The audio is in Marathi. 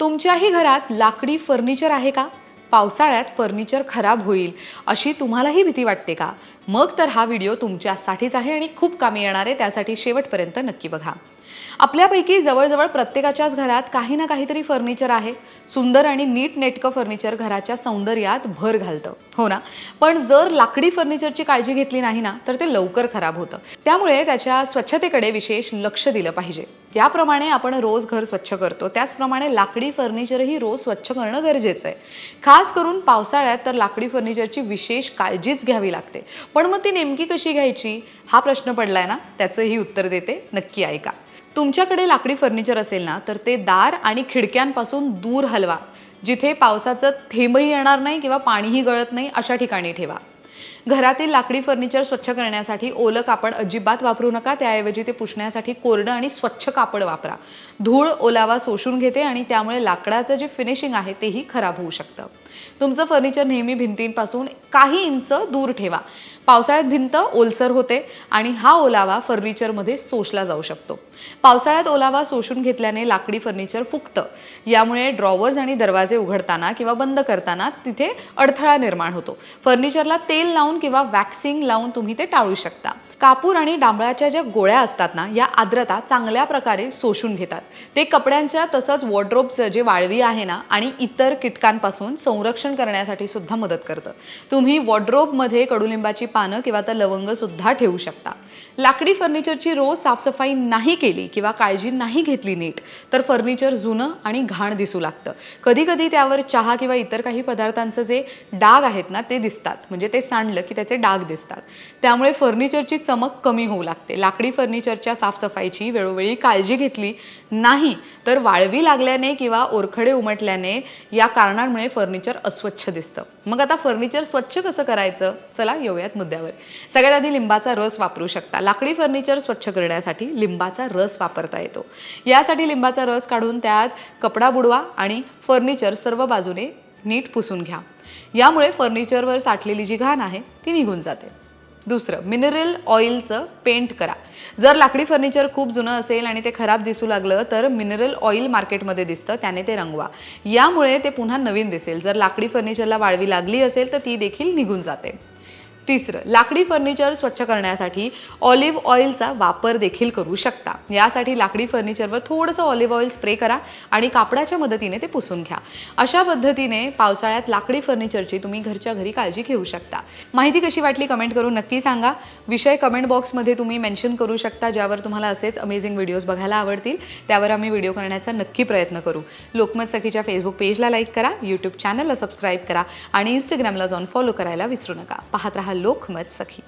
तुमच्याही घरात लाकडी फर्निचर आहे का? पावसाळ्यात फर्निचर खराब होईल अशी तुम्हालाही भीती वाटते का? मग तर हा व्हिडिओ तुमच्यासाठीच आहे आणि खूप कामी येणार आहे त्यासाठी शेवटपर्यंत नक्की बघा. आपल्यापैकी जवळजवळ प्रत्येकाच्याच घरात काही ना काहीतरी फर्निचर आहे. सुंदर आणि नीट नेटकं फर्निचर घराच्या सौंदर्यात भर घालतं. हो ना? पण जर लाकडी फर्निचरची काळजी घेतली नाही ना तर ते लवकर खराब होतं. त्यामुळे त्याच्या स्वच्छतेकडे विशेष लक्ष दिलं पाहिजे. ज्याप्रमाणे आपण रोज घर स्वच्छ करतो. त्याचप्रमाणे लाकडी फर्निचरही रोज स्वच्छ करणं गरजेचं आहे. खास करून पावसाळ्यात तर लाकडी फर्निचरची विशेष काळजीच घ्यावी लागते. पण मग ती नेमकी कशी घ्यायची? हा प्रश्न पडलाय ना? त्याचंही उत्तर देते. नक्की ऐका. तुमच्याकडे लाकडी फर्निचर असेल ना तर ते दार आणि खिडक्यांपासून दूर हलवा. जिथे पावसाचं थेंबही येणार नाही किंवा पाणीही गळत नाही अशा ठिकाणी ठेवा. घरातील लाकडी फर्निचर स्वच्छ करण्यासाठी ओलं कापड अजिबात वापरू नका. त्याऐवजी ते पुसण्यासाठी कोरडं आणि स्वच्छ कापड वापरा. धूळ ओलावा शोषून घेते आणि त्यामुळे लाकडाचं जे फिनिशिंग आहे तेही खराब होऊ शकतं. तुमचं फर्निचर नेहमी भिंतींपासून काही इंच दूर ठेवा. पावसाळ्यात भिंत ओलसर होते आणि हा ओलावा फर्निचरमध्ये शोषला जाऊ शकतो. पावसाळ्यात ओलावा शोषून घेतल्याने लाकडी फर्निचर फुगतं यामुळे ड्रॉवर्स आणि दरवाजे उघडताना किंवा बंद करताना तिथे अडथळा निर्माण होतो. फर्निचरला तेल लावून किंवा वॅक्सिंग लावून तुम्ही ते टाळू शकता. कापूर आणि डांबळाच्या ज्या गोळ्या असतात ना या आर्द्रता चांगल्या प्रकारे शोषून घेतात. ते कपड्यांच्या तसंच वॉर्ड्रोबचं जे वाळवी आहे ना आणि इतर कीटकांपासून संरक्षण करण्यासाठी सुद्धा मदत करतं. तुम्ही वॉर्ड्रोबमध्ये कडुलिंबाची पानं किंवा तर लवंग सुद्धा ठेवू शकता. लाकडी फर्निचरची रोज साफसफाई नाही केली किंवा काळजी नाही घेतली नीट तर फर्निचर जुनं आणि घाण दिसू लागतं. कधी कधी त्यावर चहा किंवा इतर काही पदार्थांचं जे डाग आहेत ना ते दिसतात. म्हणजे ते सांडलं की त्याचे डाग दिसतात. त्यामुळे फर्निचरची चमक कमी होऊ लागते. लाकडी फर्निचरच्या साफसफाईची वेळोवेळी काळजी घेतली नाही तर वाळवी लागल्याने किंवा ओरखडे उमटल्याने या कारणांमुळे फर्निचर अस्वच्छ दिसतं. मग आता फर्निचर स्वच्छ कसं करायचं? चला येऊयात मुद्द्यावर. सगळ्यात आधी लिंबाचा रस वापरू शकता. लाकडी फर्निचर स्वच्छ करण्यासाठी लिंबाचा रस वापरता येतो. यासाठी लिंबाचा रस काढून त्यात कपडा बुडवा आणि फर्निचर सर्व बाजूने नीट पुसून घ्या. यामुळे फर्निचरवर साठलेली जी घाण आहे ती निघून जाते. दुसरं मिनरल ऑइलचं पेंट करा. जर लाकडी फर्निचर खूप जुनं असेल आणि ते खराब दिसू लागलं तर मिनरल ऑइल मार्केटमध्ये दिसतं त्याने ते रंगवा. यामुळे ते पुन्हा नवीन दिसेल. जर लाकडी फर्निचरला वाळवी लागली असेल तर ती देखील निघून जाते. तिसरं लाकडी फर्निचर स्वच्छ करण्यासाठी ऑलिव्ह ऑइलचा वापर देखील करू शकता. यासाठी लाकडी फर्निचरवर थोडंसं ऑलिव्ह ऑइल स्प्रे करा आणि कापडाच्या मदतीने ते पुसून घ्या. अशा पद्धतीने पावसाळ्यात लाकडी फर्निचरची तुम्ही घरच्या घरी काळजी घेऊ शकता. माहिती कशी वाटली कमेंट करून नक्की सांगा. विषय कमेंट बॉक्समध्ये तुम्ही मेन्शन करू शकता ज्यावर तुम्हाला असेच अमेझिंग व्हिडिओज बघायला आवडतील. त्यावर आम्ही व्हिडिओ करण्याचा नक्की प्रयत्न करू. लोकमत सखीच्या फेसबुक पेजला लाईक करा यूट्यूब चॅनलला सबस्क्राईब करा आणि इंस्टाग्रामला जाऊन फॉलो करायला विसरू नका. पाहत राहा लोकमत सखी.